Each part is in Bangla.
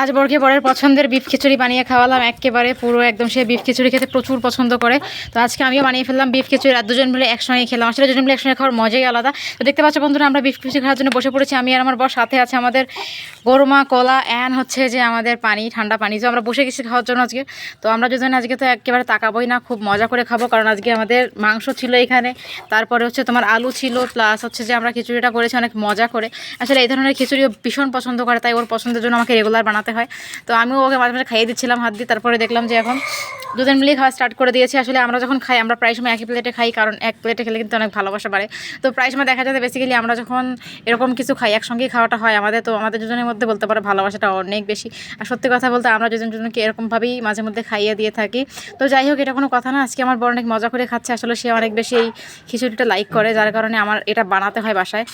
আজ বর্গে বরের পছন্দের বিফ খিচুড়ি বানিয়ে খাওয়ালাম। একেবারে পুরো একদম সে বিফ খিচুড়ি খেতে প্রচুর পছন্দ করে। তো আজকে আমিও বানিয়ে ফেললাম বিফ খিচুড়ি। আর দুজন মিলে একসঙ্গে খেলাম। আসলে দুজন মিলে একসঙ্গে খাওয়ার মজাই আলাদা। তো দেখতে পাচ্ছ বন্ধুরা, আমরা বিফ খিচুড়ি খাওয়ার জন্য বসে পড়েছি। আমি আর আমার বর সাথে আছে আমাদের গরমা, কলা, অ্যান হচ্ছে যে আমাদের পানি, ঠান্ডা পানি। তো আমরা বসে গেছি খাওয়ার জন্য আজকে। তো আমরা দুজন আজকে তো একেবারে তাকাবোই না, খুব মজা করে খাব। কারণ আজকে আমাদের মাংস ছিল এখানে। তারপরে হচ্ছে তোমার আলু ছিল, প্লাস হচ্ছে যে আমরা খিচুড়িটা করেছি অনেক মজা করে। আসলে এই ধরনের খিচুড়িও ভীষণ পছন্দ করে, তাই ওর পছন্দের জন্য আমাকে রেগুলার বানাতে হয়। তো আমিও ওকে মাঝে মাঝে খাইয়ে দিচ্ছিলাম হাত দিয়ে। তারপরে দেখলাম যে এখন দুজন মিলেই খাওয়া স্টার্ট করে দিয়েছি। আসলে আমরা যখন খাই, আমরা প্রায় সময় একই প্লেটে খাই, কারণ এক প্লেটে খেলে কিন্তু অনেক ভালোবাসা বাড়ে। তো প্রায় সময় দেখা যায় বেসিক্যালি আমরা যখন এরকম কিছু খাই, একসঙ্গেই খাওয়াটা হয় আমাদের। তো আমাদের দুজনের মধ্যে বলতে পারো ভালোবাসাটা অনেক বেশি। আর সত্যি কথা বলতে আমরা দুজন দুজনকে এরকমভাবেই মাঝে মধ্যে খাইয়ে দিয়ে থাকি। তো যাই হোক, এটা কোনো কথা না। আজকে আমার বড় অনেক মজা করে খাচ্ছে। আসলে সে অনেক বেশি এই খিচুড়িটা লাইক করে, যার কারণে আমার এটা বানাতে হয় বাসায়।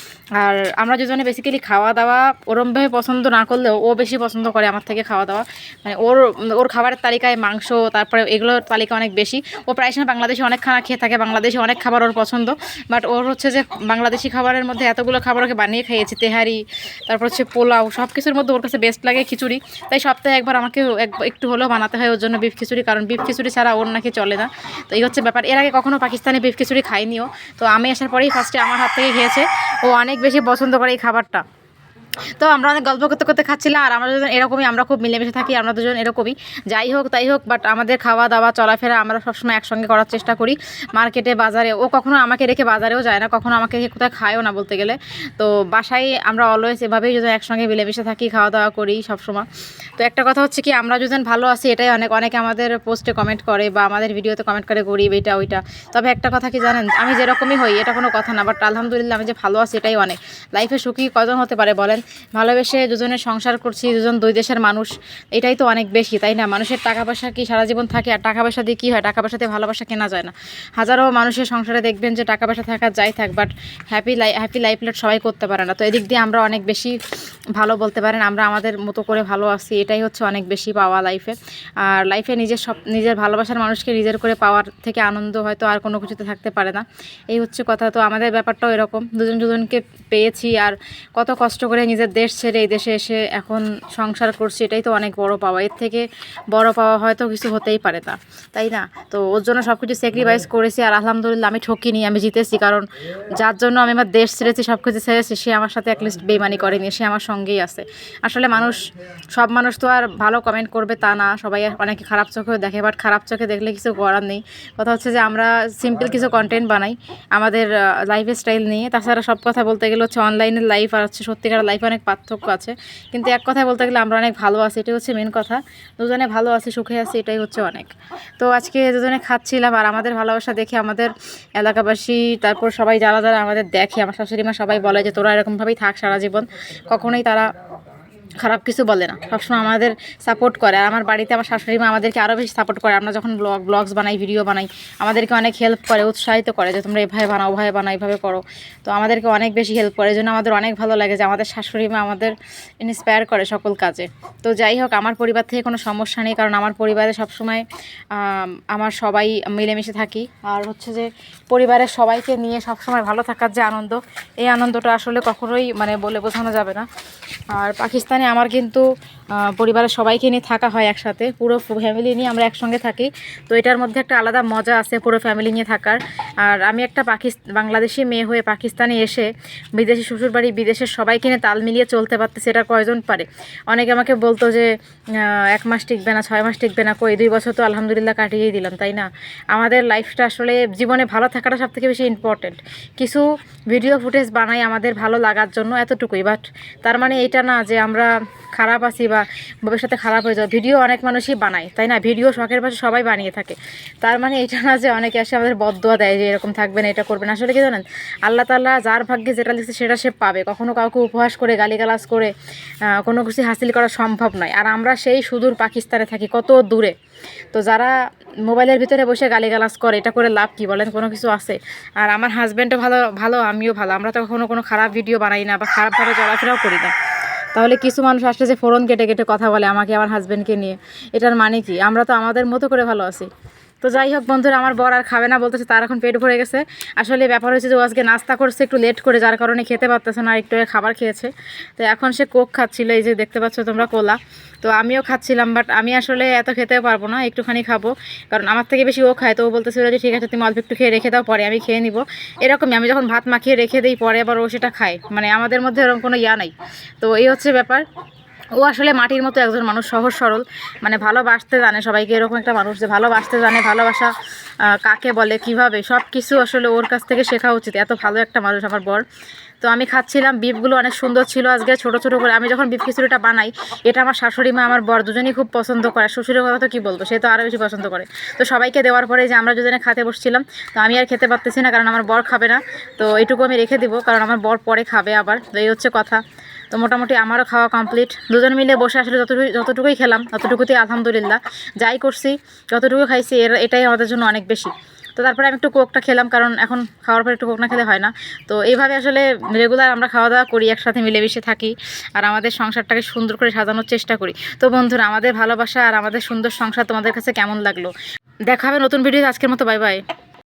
আর আমরা দুজনে বেসিক্যালি খাওয়া দাওয়া ওরমভাবে পছন্দ না করলেও ও বেশি পছন্দ করে। আমার থেকে খাওয়া দাওয়া। মানে ওর ওর খাবারের তালিকায় মাংস, তারপরে এগুলোর তালিকা অনেক বেশি। ও প্রায় সময় বাংলাদেশে অনেক খানা খেয়ে থাকে, বাংলাদেশে অনেক খাবার ওর পছন্দ। বাট ওর হচ্ছে যে বাংলাদেশি খাবারের মধ্যে এতগুলো খাবার ওকে বানিয়ে খাইয়েছি, তেহারি, তারপর হচ্ছে পোলাও সব কিছুর মধ্যে ওর কাছে বেস্ট লাগে খিচুড়ি। তাই সপ্তাহে একবার আমাকে এক- একটু হলেও বানাতে হয় ওর জন্য বিফ খিচুড়ি, কারণ বিফ খিচুড়ি ছাড়া ওর নাকি চলে না। তো এই হচ্ছে ব্যাপার। এর আগে কখনো পাকিস্তানি বিফ খিচুড়ি খাইনিও। তো আমি আসার পরেই ফার্স্টে আমার হাত থেকে খেয়েছে। ও অনেক বেশি পছন্দ করে এই খাবারটা। তো আমরা অনেক গল্প করতে করতে খাচ্ছিলাম, আর আমরা দুজন এরকমই, আমরা খুব মিলেমিশে থাকি, আমরা দুজন এরকমই। যাই হোক, তাই হোক বাট আমাদের খাওয়া দাওয়া, চলাফেরা আমরা সবসময় একসঙ্গে করার চেষ্টা করি। মার্কেটে, বাজারে, ও কখনো আমাকে রেখে বাজারেও যায় না, কখনো আমাকে কোথায় খায়ও না বলতে গেলে। তো বাসায় আমরা অলওয়েজ এভাবেই যদি একসঙ্গে মিলেমিশে থাকি, খাওয়া দাওয়া করি সবসময়। তো একটা কথা হচ্ছে কি, আমরা দুজন ভালো আছি, এটাই অনেক, অনেকে আমাদের পোস্টে কমেন্ট করে বা আমাদের ভিডিওতে কমেন্ট করে, গরিব এটা, ওইটা। তবে একটা কথা কি জানেন, আমি যেরকমই হই, এটা কোনো কথা না বাট আলহামদুলিল্লাহ আমি যে ভালো আছি, এটাই অনেক। লাইফে সুখী কজন হতে পারে বলেন? ভালোবেসে দুজনে সংসার করছি, দুজন দুই দেশের মানুষ, এটাই তো অনেক বেশি, তাই না? মানুষের টাকা পয়সা কি সারা জীবন থাকে আর টাকা পয়সা দিয়ে কী হয়? টাকা পয়সা দিয়ে ভালোবাসা কেনা যায় না। হাজারো মানুষের সংসারে দেখবেন যে টাকা পয়সা থাকা যাই থাক but happy lie happy life lead সবাই করতে পারে না। তো এদিক দিয়ে আমরা অনেক বেশি ভালো বলতে পারেন, আমরা আমাদের মতো করে ভালো আছি, এটাই হচ্ছে অনেক বেশি পাওয়া লাইফে আর লাইফে নিজের সব, নিজের ভালোবাসার মানুষকে নিজের করে পাওয়ার থেকে আনন্দ হয়তো আর কোনো কিছুতে থাকতে পারে না। এই হচ্ছে কথা, তো আমাদের ব্যাপারটাও এরকম। দুজন দুজনকে পেয়েছি আর কত কষ্ট করে নিজের দেশ ছেড়ে এই দেশে এসে এখন সংসার করছি, এটাই তো অনেক বড় পাওয়া। এর থেকে বড় পাওয়া হয়তো কিছু হতেই পারে না তাই না? তো ওর জন্য সব কিছু স্যাক্রিফাইস করেছি আর আলহামদুলিল্লাহ আমি ঠকিনি, আমি জিতেছি কারণ যার জন্য আমি আমার দেশ ছেড়েছি সব কিছু ছেড়েছি, সে আমার সাথে অ্যাটলিস্ট বেমানি করেনি, সে আমার সঙ্গেই আছে। আসলে মানুষ, সব মানুষ তো আর ভালো কমেন্ট করবে তা না, সবাই অনেকে খারাপ চোখেও দেখে বাট খারাপ চোখে দেখলে কিছু করার নেই। কথা হচ্ছে যে আমরা সিম্পল কিছু কন্টেন্ট বানাই, আমাদের লাইফ স্টাইল নিয়ে, তাছাড়া সব কথা বলতে গেলে হচ্ছে অনলাইনের লাইফ আর হচ্ছে সত্যিকার লাইফে অনেক পার্থক্য আছে। কিন্তু এক কথায় বলতে গেলে আমরা অনেক ভালো আছি, এটাই হচ্ছে মেন কথা। দুজনে ভালো আছি, সুখে আছি, এটাই হচ্ছে অনেক। তো আজকে দুজনে খাচ্ছিলাম আর আমাদের ভালোবাসা দেখে আমাদের এলাকাবাসী, তারপর সবাই যারা যারা আমাদের দেখে, আমার শাশুড়ি মা সবাই বলে যে তোরা এরকমভাবেই থাক সারা জীবন। কখনোই তারা খারাপ কিছু বলে না। সবসময় আমাদের সাপোর্ট করে। আর আমার বাড়িতে আমার শাশুড়ি মা আমাদেরকে আরও বেশি সাপোর্ট করে। আমরা যখন ব্লগ ব্লগস বানাই ভিডিও বানাই, আমাদেরকে অনেক হেল্প করে, উৎসাহিত করে যে তোমরা এভাবে বানাও, ওভাবে বানাও, এভাবে করো। তো আমাদেরকে অনেক বেশি হেল্প করে। এই জন্য আমাদের অনেক ভালো লাগে যে আমাদের শাশুড়ি মা আমাদের ইন্সপায়ার করে সকল কাজে। তো যাই হোক, আমার পরিবার থেকে কোনো সমস্যা নেই। কারণ আমার পরিবারে সবসময় আমার সবাই মিলেমিশে থাকি। আর হচ্ছে যে পরিবারের সবাইকে নিয়ে সবসময় ভালো থাকার যে আনন্দ, এই আনন্দটা আসলে কখনোই মানে বলে বোঝানো যাবে না। আর পাকিস্তানে আমার কিন্তু পরিবারের সবাইকে নিয়ে থাকা হয় একসাথে। পুরো ফ্যামিলি নিয়ে আমরা একসঙ্গে থাকি। তো এটার মধ্যে একটা আলাদা মজা আছে পুরো ফ্যামিলি নিয়ে থাকার। আর আমি একটা পাকিস্তান বাংলাদেশি মেয়ে হয়ে পাকিস্তানে এসে বিদেশি শ্বশুরবাড়ি, বিদেশের সবাই কিনে তাল মিলিয়ে চলতে পারতে সেটা কয়জন পারে? অনেকে আমাকে বলতো যে এক মাস টিকবে না, ছয় মাস টিকবে না, কই, দুই বছর তো আলহামদুলিল্লাহ কাটিয়েই দিলাম, তাই না? আমাদের লাইফটা আসলে জীবনে ভালো থাকাটা সব থেকে বেশি ইম্পর্টেন্ট কিছু ভিডিও ফুটেজ বানাই আমাদের ভালো লাগার জন্য এতটুকুই বাট তার মানে এইটা না যে আমরা খারাপ আছি বা ভবিষ্যতে খারাপ হয়ে যাবে। ভিডিও অনেক মানুষই বানায়, তাই না? ভিডিও শখের পাশে সবাই বানিয়ে থাকে। তার মানে এটা না যে অনেকে এসে আমাদের বদদোয়া দেয় যে এরকম থাকবেন এটা করবেন আসলে কি জানেন? আল্লাহ তাল্লাহ যার ভাগ্যে যেটা লিখছে সেটা সে পাবে। কখনো কাউকে উপহাস করে, গালিগালাজ করে কোনো কিছু হাসিল করা সম্ভব নয়। আর আমরা সেই সুদূর পাকিস্তানে থাকি, কত দূরে? তো যারা মোবাইলের ভিতরে বসে গালিগালাজ করে, এটা করে লাভ কি বলেন? কোনো কিছু আছে? আর আমার হাজব্যান্ডও ভালো ভালো, আমিও ভালো। আমরা তো কখনো কোনো খারাপ ভিডিও বানাই না বা খারাপভাবে চলাফেরাও করি না। তাহলে কিছু মানুষ আসলে যে ফোরন কেটে কেটে কথা বলে আমাকে, আমার হাজব্যান্ডকে নিয়ে। এটার মানে কি? আমরা তো আমাদের মতো করে ভালো আছি। তো যাই হোক বন্ধুরা, আমার বর আর খাবে না বলতেছে, তার এখন পেট ভরে গেছে। আসলে ব্যাপার হয়েছে যে ও আজকে নাস্তা করছে, একটু লেট করে, যার কারণে খেতে পারতেছে না একটু খাবার খেয়েছে। তো এখন সে কোক খাচ্ছিল, এই যে দেখতে পাচ্ছ তোমরা কোলা। তো আমিও খাচ্ছিলাম বাট আমি আসলে এত খেতে পারব না, একটুখানি খাব। কারণ আমার থেকে বেশি ও খায়, তো ও বলতেছিল যে ঠিক আছে, তুমি অল্প একটু খেয়ে রেখে দাও, পরে আমি খেয়ে নিব। এরকমই আমি যখন ভাত মাখিয়ে রেখে দিই, পরে আবার ও সেটা খায়। মানে আমাদের মধ্যে এরকম কোনো ইয়া নাই। তো এই হচ্ছে ব্যাপার। ও আসলে মাটির মতো একজন মানুষ, সহজ সরল মানে ভালোবাসতে জানে সবাইকে, এরকম একটা মানুষ যে ভালোবাসতে জানে, ভালোবাসা কাকে বলে, কীভাবে সব কিছু আসলে ওর কাছ থেকে শেখা উচিত। এত ভালো একটা মানুষ আমার বর। তো আমি খাচ্ছিলাম, বিফগুলো অনেক সুন্দর ছিল আজকে, ছোট ছোট করে। আমি যখন বিফ খিচুড়িটা বানাই, এটা আমার শাশুড়ি মা আমার বর দুজনেই খুব পছন্দ করে। শ্বশুরের কথা তো কী বলব, সে তো আরও বেশি পছন্দ করে। তো সবাইকে দেওয়ার পরে যে আমরা দুজনে খেতে বসছিলাম, তো আমি আর খেতে পারতেছি না, কারণ আমার বর খাবে না। তো এইটুকু আমি রেখে দিব, কারণ আমার বর পরে খাবে আবার। তো এই হচ্ছে কথা। তো মোটামুটি আমারও খাওয়া কমপ্লিট দুজন মিলে বসে আসলে যতটুকু যতটুকুই খেলাম ততটুকুতেই আলহামদুলিল্লাহ যাই করছি, যতটুকু খাইছি এর এটাই আমাদের জন্য অনেক বেশি। তো তারপরে আমি একটু কোকটা খেলাম, কারণ এখন খাওয়ার পর একটু কোক না খেলে হয় না। তো এইভাবে আসলে রেগুলার আমরা খাওয়া দাওয়া করি, একসাথে মিলেমিশে থাকি আর আমাদের সংসারটাকে সুন্দর করে সাজানোর চেষ্টা করি। তো বন্ধুরা, আমাদের ভালোবাসা আর আমাদের সুন্দর সংসার তোমাদের কাছে কেমন লাগল? দেখা হবে নতুন ভিডিও আজকের মতো বাই বাই